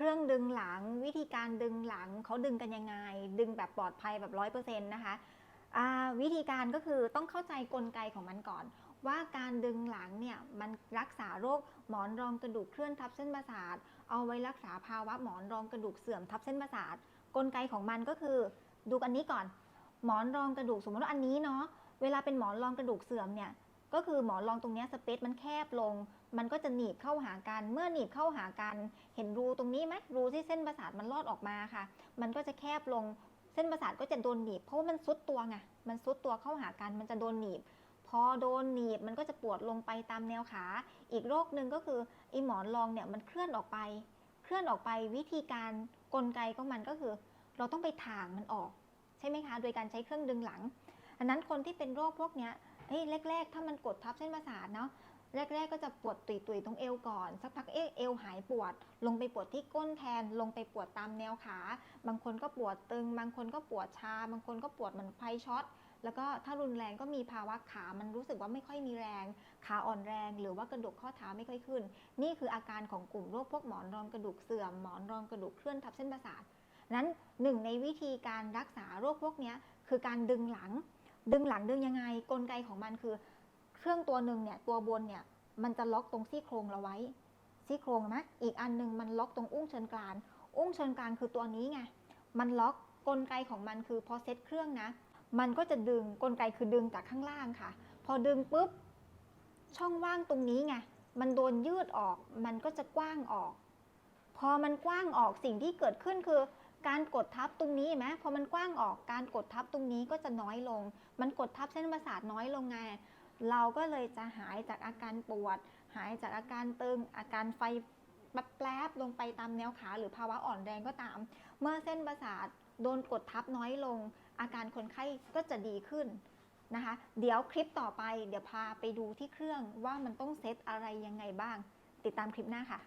เครื่องดึงหลังวิธีการดึงหลังเขาดึงกันยังไง ดึงแบบปลอดภัยแบบร้อยเปอร์เซ็นต์นะคะวิธีการก็คือต้องเข้าใจกลไกของมันก่อน ว่าการดึงหลังเนี่ยมันรักษาโรคหมอนรองกระดูกเคลื่อนทับเส้นประสาทเอาไว้รักษาภาวะหมอนรองกระดูกเสื่อมทับเส้นประสาทกลไกของมันก็คือ ดูอันนี้ก่อน หมอนรองกระดูกสมมติว่าอันนี้เนาะเวลาเป็นหมอนรองกระดูกเสื่อมเนี่ย ก็คือหมอนรองตรงนี้สเปซมันแคบลง มันก็จะหนีบเข้าหากัน เมื่อหนีบเข้าหากัน เห็นรูตรงนี้ไหมรูที่เส้นประสาทมันลอดออกมาค่ะ มันก็จะแคบลง เส้นประสาทก็จะโดนหนีบ เพราะว่ามันซุดตัวไง มันซุดตัวเข้าหากัน มันจะโดนหนีบ พอโดนหนีบมันก็จะปวดลงไปตามแนวขา อีกโรคหนึ่งก็คือไอหมอนรองเนี่ยมันเคลื่อนออกไป เคลื่อนออกไปวิธีการกลไกของมันก็คือ เราต้องไปถ่างมันออก ใช่ไหมคะ โดยการใช้เครื่องดึงหลังอันนั้นคนที่เป็นโรคพวกเนี้ย เฮ้ยแรก ๆ ถ้ามันกดทับเส้นประสาทเนาะแรก ๆ ก็จะปวดตุยๆตรงเอวก่อน สักพักเอ๊ะเอวหายปวด ลงไปปวดที่ก้นแทน ลงไปปวดตามแนวขา บางคนก็ปวดตึง บางคนก็ปวดชา บางคนก็ปวดเหมือนไฟช็อต แล้วก็ถ้ารุนแรงก็มีภาวะขา มันรู้สึกว่าไม่ค่อยมีแรง ขาอ่อนแรง หรือว่ากระดูกข้อเท้าไม่ค่อยขึ้น นี่คืออาการของกลุ่มโรคพวกหมอนรองกระดูกเสื่อม หมอนรองกระดูกเคลื่อนทับเส้นประสาท นั้นหนึ่งในวิธีการรักษาโรคพวกนี้คือการดึงหลัง ดึงหลังดึงยังไงกลไกของมันคือ เครื่องตัวหนึ่งเนี่ยตัวบนเนี่ยมันจะล็อกตรงซี่โครงเราไว้ ซี่โครงนะอีกอันหนึงมันล็อกตรงอุ้งเชิงกราน อุ้งเชิงกรานคือตัวนี้ไงมันล็อกกลไกของมันคือพอเซ็ตเครื่องนะ มันก็จะดึงกลไกคือดึงจากข้างล่างค่ะ พอดึงปุ๊บช่องว่างตรงนี้ไงมันโดนยืดออก มันก็จะกว้างออก พอมันกว้างออกสิ่งที่เกิดขึ้นคือ การกดทับตรงนี้ไหมพอมันกว้างออกการกดทับตรงนี้ก็จะน้อยลง มันกดทับเส้นประสาทน้อยลงไง เราก็เลยจะหายจากอาการปวด หายจากอาการตึง อาการไฟแป๊บๆลงไปตามแนวขาหรือภาวะอ่อนแรงก็ตาม เมื่อเส้นประสาทโดนกดทับน้อยลง อาการคนไข้ก็จะดีขึ้นนะคะ เดี๋ยวคลิปต่อไป เดี๋ยวพาไปดูที่เครื่องว่ามันต้องเซตอะไรยังไงบ้าง ติดตามคลิปหน้าค่ะ